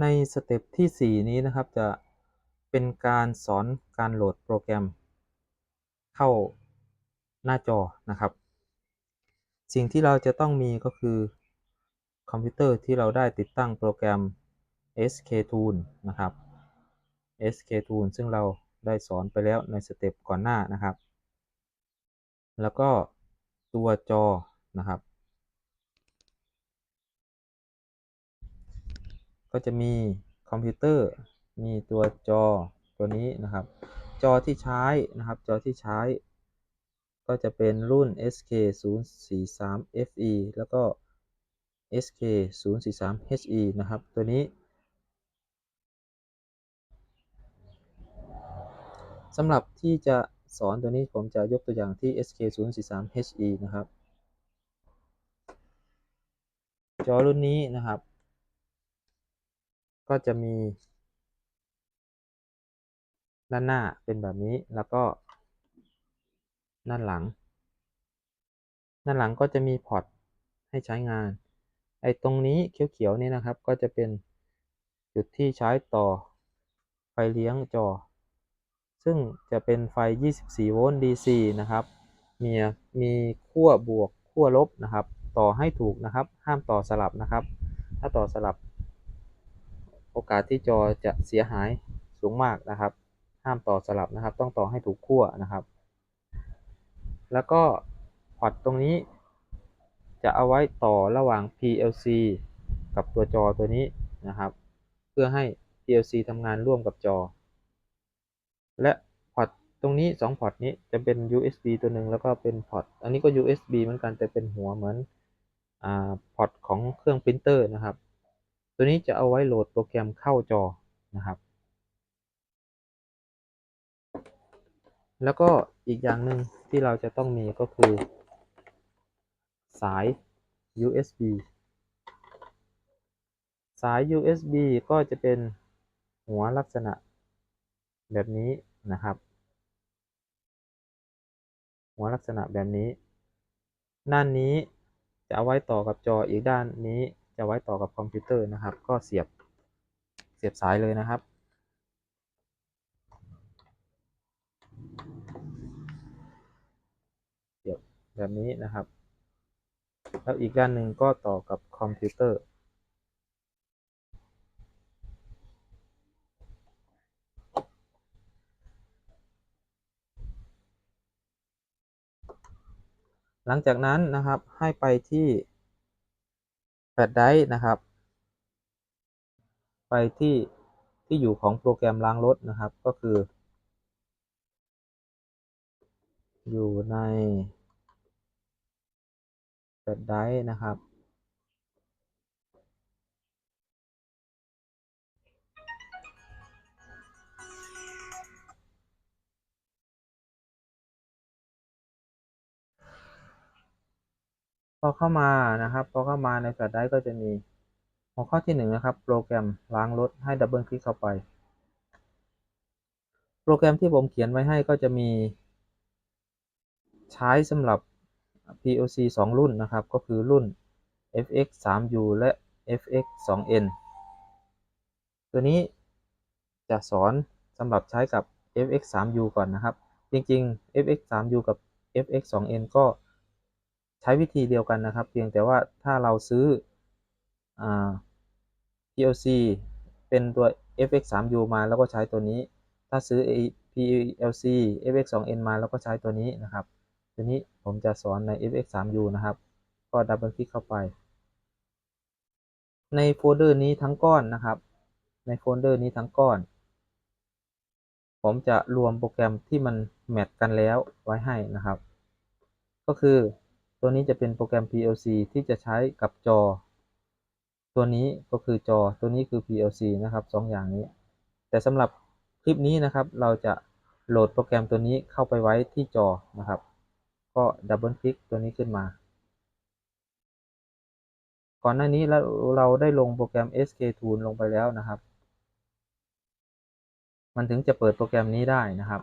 ในสเต็ปที่ 4 นี้นะครับจะเป็นการสอนการโหลดโปรแกรม เข้าหน้าจอนะครับ สิ่งที่เราจะต้องมีก็คือ คอมพิวเตอร์ที่เราได้ติดตั้งโปรแกรม SKTool นะครับ SKTool ซึ่งเราได้สอนไปแล้วในสเต็ปก่อนหน้านะครับ แล้วก็ตัวจอนะครับ ก็จะมีคอมพิวเตอร์ มีตัวจอตัวนี้นะครับ จอที่ใช้นะครับจอที่ใช้ ก็จะเป็นรุ่น SK 0 4 3 FE แล้วก็ SK 0 4 3 HE นะครับ ตัวนี้สำหรับที่จะสอนตัวนี้ผมจะยกตัวอย่างที่ SK 0 4 3 HE นะครับ จอรุ่นนี้นะครับ ก็จะมี ด้านหน้าเป็นแบบนี้แล้วก็ ด้านหลัง ด้านหลังก็จะมีพอร์ตให้ใช้งาน ไอ้ตรงนี้เขียวๆนี่นะครับ ก็จะเป็นจุดที่ใช้ต่อไฟเลี้ยงจอ ซึ่งจะเป็นไฟ 24 โวลต์ DC นะครับ มีมีขั้วบวกขั้วลบนะครับ ต่อให้ถูกนะครับ ห้ามต่อสลับนะครับ ถ้าต่อสลับ โอกาสที่จอจะเสียหายสูงมากนะครับ ห้ามต่อสลับนะครับ ต้องต่อให้ถูกขั้วนะครับ แล้วก็พอร์ตตรงนี้ จะเอาไว้ต่อระหว่าง PLC กับตัวจอตัวนี้นะครับ เพื่อให้ PLC ทำงานร่วมกับจอ และพอร์ตตรงนี้ 2 พอร์ตนี้จะเป็น USB ตัวหนึ่งแล้วก็เป็นพอร์ต อันนี้ก็ USB เหมือนกันแต่เป็นหัวเหมือนอพอร์ตของเครื่องปรินเตอร์นะครับ ตัวนี้จะเอาไว้โหลดโปรแกรมเข้าจอนะครับ แล้วก็อีกอย่างหนึ่งที่เราจะต้องมีก็คือ สาย USB สาย USB ก็จะเป็นหัวลักษณะแบบนี้นะครับ หัวลักษณะแบบนี้ ด้านนี้จะเอาไว้ต่อกับจออีกด้านนี้ จะไว้ต่อกับคอมพิวเตอร์นะครับ ก็เสียบเสียบสายเลยนะครับ เสียบแบบนี้นะครับ แล้วอีกด้านหนึ่งก็ต่อกับคอมพิวเตอร์หลังจากนั้นนะครับให้ไปที่ แฟลชไดรฟ์นะครับ ไปที่ที่อยู่ของโปรแกรมล้างรถนะครับ ก็คือ อยู่ในแฟลชไดรฟ์นะครับ พอเข้ามานะครับ พอเข้ามาในแฟลชไดรฟ์ก็จะมีหัวข้อที่หนึ่งนะครับ โปรแกรมล้างรถให้ดับเบิลคลิกเข้าไป โปรแกรมที่ผมเขียนไว้ให้ก็จะมี ใช้สำหรับ POC 2 รุ่นนะครับ ก็คือรุ่น FX 3U และ FX 2N ตัวนี้จะสอนสำหรับใช้กับ FX 3U ก่อนนะครับ จริงๆ FX 3U กับ FX 2N ก็ ช้วิธีเดียวกันนะครับ เพียงแต่ว่าถ้าเราซื้ออ PLC เป็นตัว FX 3U มาแล้วก็ใช้ตัวนี้ ถ้าซื้อ PLC FX 2N มาแล้วก็ใช้ตัวนี้นะครับ ตัวนี้ผมจะสอนใน FX 3U นะครับ ก็ดับเบิลคลิกเข้าไป ในโฟลเดอร์นี้ทั้งก้อนนะครับ ในโฟลเดอร์นี้ทั้งก้อน ผมจะรวมโปรแกรมที่มันแมทกันแล้วไว้ให้นะครับ ก็คือ ตัวนี้จะเป็นโปรแกรม PLC ที่จะใช้กับจอ ตัวนี้ก็คือจอ ตัวนี้คือ PLC นะครับสองอย่างนี้ แต่สำหรับคลิปนี้นะครับ เราจะโหลดโปรแกรมตัวนี้เข้าไปไว้ที่จอนะครับ ก็ดับเบิลคลิกตัวนี้ขึ้นมา ก่อนหน้านี้เราเราได้ลงโปรแกรม SKTool ลงไปแล้วนะครับ มันถึงจะเปิดโปรแกรมนี้ได้นะครับ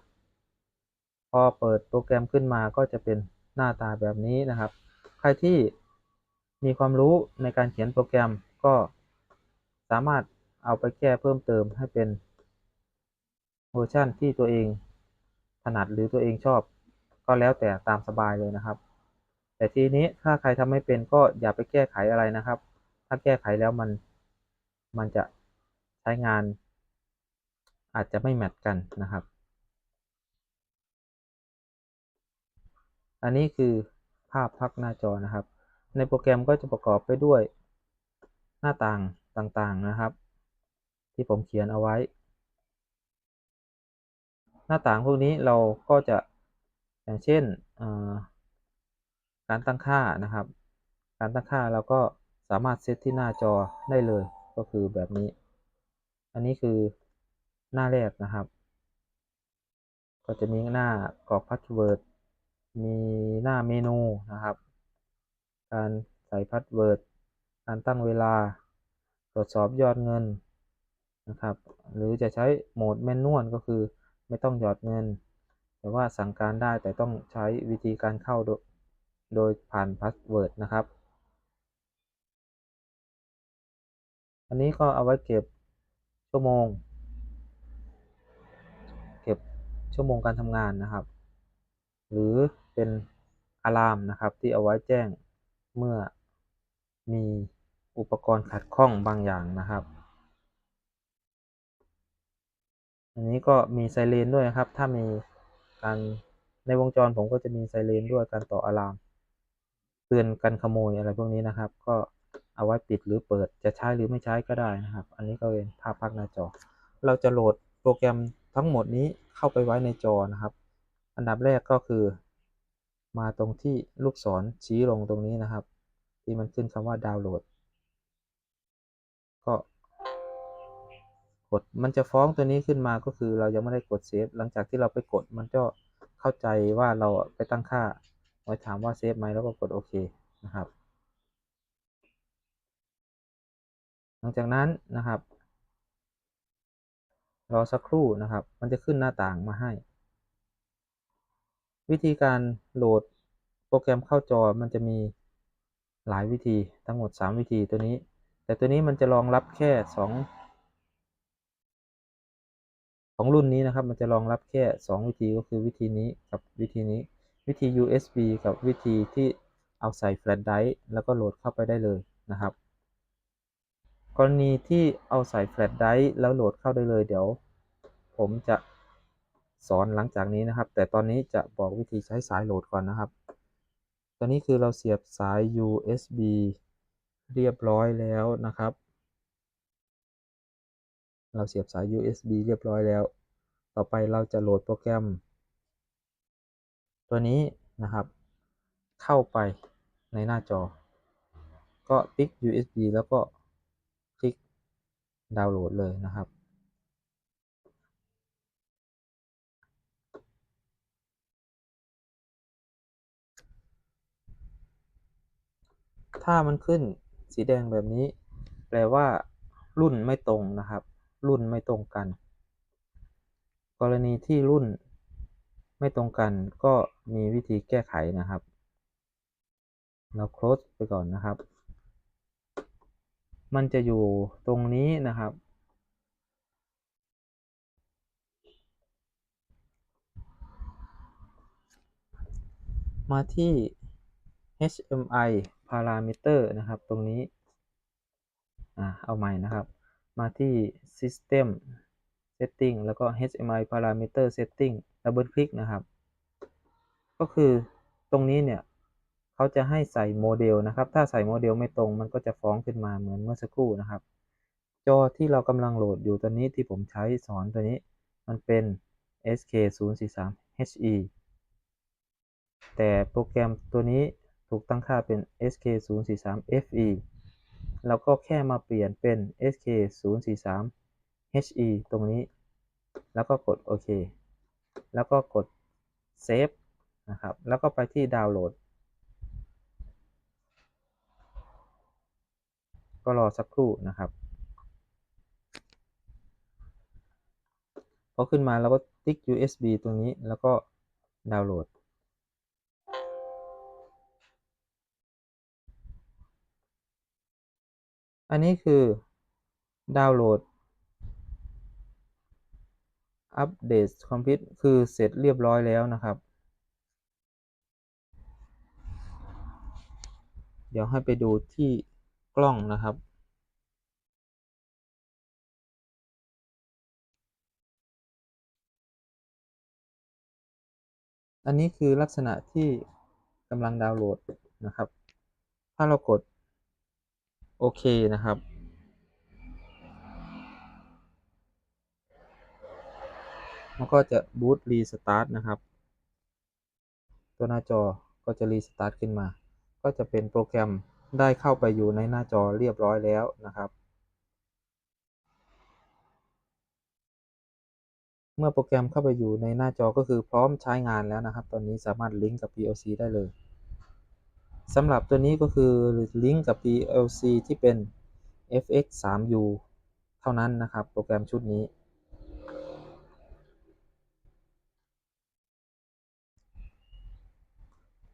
พอเปิดโปรแกรมขึ้นมาก็จะเป็น หน้าตาแบบนี้นะครับ ใครที่มีความรู้ในการเขียนโปรแกรมก็สามารถเอาไปแก้เพิ่มเติมให้เป็นเวอร์ชันที่ตัวเองถนัดหรือตัวเองชอบ ก็แล้วแต่ตามสบายเลยนะครับ แต่ทีนี้ถ้าใครทำไม่เป็นก็อย่าไปแก้ไขอะไรนะครับ ถ้าแก้ไขแล้วมันมันจะใช้งาน อาจจะไม่แมทกันนะครับ อันนี้คือภาพพักหน้าจอนะครับ ในโปรแกรมก็จะประกอบไปด้วยหน้าต่างต่างๆนะครับ ที่ผมเขียนเอาไว้ หน้าต่างพวกนี้เราก็จะอย่างเช่นการตั้งค่านะครับ การตั้งค่าเราก็สามารถเซตที่หน้าจอได้เลยก็คือแบบนี้ อันนี้คือหน้าแรกนะครับ ก็จะมีหน้ากรอกพาสเวิร์ด มีหน้าเมนูนะครับ การใส่พาสเวิร์ด การตั้งเวลา ตรวจสอบยอดเงินนะครับ หรือจะใช้โหมดแมนนวลก็คือไม่ต้องหยอดเงิน แต่ว่าสั่งการได้แต่ต้องใช้วิธีการเข้าโดยผ่านพาสเวิร์ดนะครับ อันนี้ก็เอาไว้เก็บชั่วโมง เก็บชั่วโมงการทำงานนะครับ หรือ เป็นอะลามนะครับ ที่เอาไว้แจ้งเมื่อมีอุปกรณ์ขัดข้องบางอย่างนะครับ อันนี้ก็มีไซเรนด้วยนะครับ ถ้ามีการในวงจรผมก็จะมีไซเรนด้วยการต่ออะลามเตือนกันขโมยอะไรพวกนี้นะครับ ก็เอาไว้ปิดหรือเปิดจะใช้หรือไม่ใช้ก็ได้นะครับ อันนี้ก็เป็นภาพพักหน้าจอ เราจะโหลดโปรแกรมทั้งหมดนี้เข้าไปไว้ในจอนะครับ อันดับแรกก็คือ มาตรงที่ลูกศรชี้ลงตรงนี้นะครับ ที่มันขึ้นคำว่าดาวน์โหลด ก็กดมันจะฟ้องตัวนี้ขึ้นมาก็คือเรายังไม่ได้กดเซฟหลังจากที่เราไปกดมันก็เข้าใจว่าเราไปตั้งค่าไว้ถามว่าเซฟไหมแล้วก็กดโอเคนะครับ หลังจากนั้นนะครับรอสักครู่นะครับ มันจะขึ้นหน้าต่างมาให้ วิธีการโหลดโปรแกรมเข้าจอมันจะมีหลายวิธีทั้งหมด 3 วิธีตัวนี้ แต่ตัวนี้มันจะรองรับแค่ 2 ของรุ่นนี้นะครับ มันจะรองรับแค่ 2 วิธีก็คือวิธีนี้กับวิธีนี้ วิธี USB กับวิธีที่เอาใส่แฟลชไดรฟ์แล้วก็โหลดเข้าไปได้เลยนะครับ กรณีที่เอาใส่แฟลชไดรฟ์แล้วโหลดเข้าได้เลยเดี๋ยว ผมจะ สอนหลังจากนี้นะครับ แต่ตอนนี้จะบอกวิธีใช้สายโหลดก่อนนะครับ ตอนนี้คือเราเสียบสาย USB เรียบร้อยแล้วนะครับ เราเสียบสาย USB เรียบร้อยแล้ว ต่อไปเราจะโหลดโปรแกรม ตัวนี้นะครับ เข้าไปในหน้าจอ ก็ติ๊ก USB แล้วก็คลิกดาวน์โหลดเลยนะครับ ถ้ามันขึ้นสีแดงแบบนี้ แปลว่า รุ่นไม่ตรงนะครับ รุ่นไม่ตรงกัน กรณีที่รุ่นไม่ตรงกันก็มีวิธีแก้ไขนะครับ เรา close ไปก่อนนะครับ มันจะอยู่ตรงนี้นะครับมาที่ HMI parameter นะครับ ตรงนี้อ่าเอาใหม่นะครับ มาที่ system setting แล้วก็ HMI parameter setting ดับเบิลคลิกนะครับ ก็คือตรงนี้เนี่ยเขาจะให้ใส่โมเดลนะครับ ถ้าใส่โมเดลไม่ตรงมันก็จะฟ้องขึ้นมาเหมือนเมื่อสักครู่นะครับ จอที่เรากำลังโหลดอยู่ตอนนี้ที่ผมใช้สอนตัวนี้มันเป็น SK043HE แต่โปรแกรมตัวนี้ ถูกตั้งค่าเป็น SK043FE เราก็แค่มาเปลี่ยนเป็น SK043HE ตรงนี้ แล้วก็กดโอเค แล้วก็กดเซฟนะครับ แล้วก็ไปที่ดาวน์โหลด ก็รอสักครู่นะครับ พอขึ้นมาเราก็ติ๊ก USB ตรงนี้แล้วก็ดาวน์โหลด อันนี้คือดาวน์โหลด อัปเดตคอมพิวต์คือเสร็จเรียบร้อยแล้วนะครับ เดี๋ยวให้ไปดูที่กล้องนะครับอันนี้คือลักษณะที่กำลังดาวน์โหลดนะครับ ถ้าเรากด โอเคนะครับมันก็จะบูตรีสตาร์ทนะครับ ตัวหน้าจอก็จะรีสตาร์ทขึ้นมา ก็จะเป็นโปรแกรมได้เข้าไปอยู่ในหน้าจอเรียบร้อยแล้วนะครับ เมื่อโปรแกรมเข้าไปอยู่ในหน้าจอก็คือพร้อมใช้งานแล้วนะครับ ตอนนี้สามารถลิงก์กับ PLC ได้เลย สำหรับตัวนี้ก็คือลิงก์กับ PLC ที่เป็น FX 3U เท่านั้นนะครับ โปรแกรมชุดนี้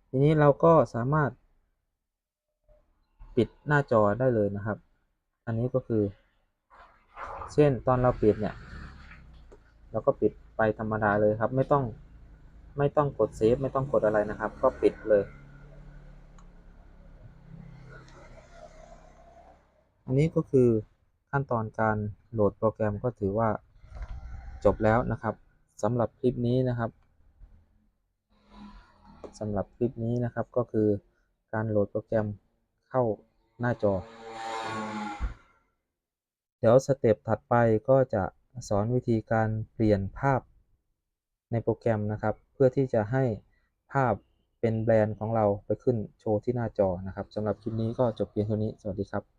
ทีนี้เราก็สามารถปิดหน้าจอได้เลยนะครับ อันนี้ก็คือ เช่นตอนเราปิดเนี่ย เราก็ปิดไปธรรมดาเลยครับ ไม่ต้องไม่ต้องกดเซฟไม่ต้องกดอะไรนะครับ ก็ปิดเลย อันนี้ก็คือขั้นตอนการโหลดโปรแกรมก็ถือว่าจบแล้วนะครับสำหรับคลิปนี้นะครับสำหรับคลิปนี้นะครับก็คือการโหลดโปรแกรมเข้าหน้าจอ เดี๋ยวสเต็ปถัดไปก็จะสอนวิธีการเปลี่ยนภาพในโปรแกรมนะครับ เพื่อที่จะให้ภาพเป็นแบรนด์ของเราไปขึ้นโชว์ที่หน้าจอนะครับสำหรับคลิปนี้ก็จบเพียงเท่านี้ สวัสดีครับ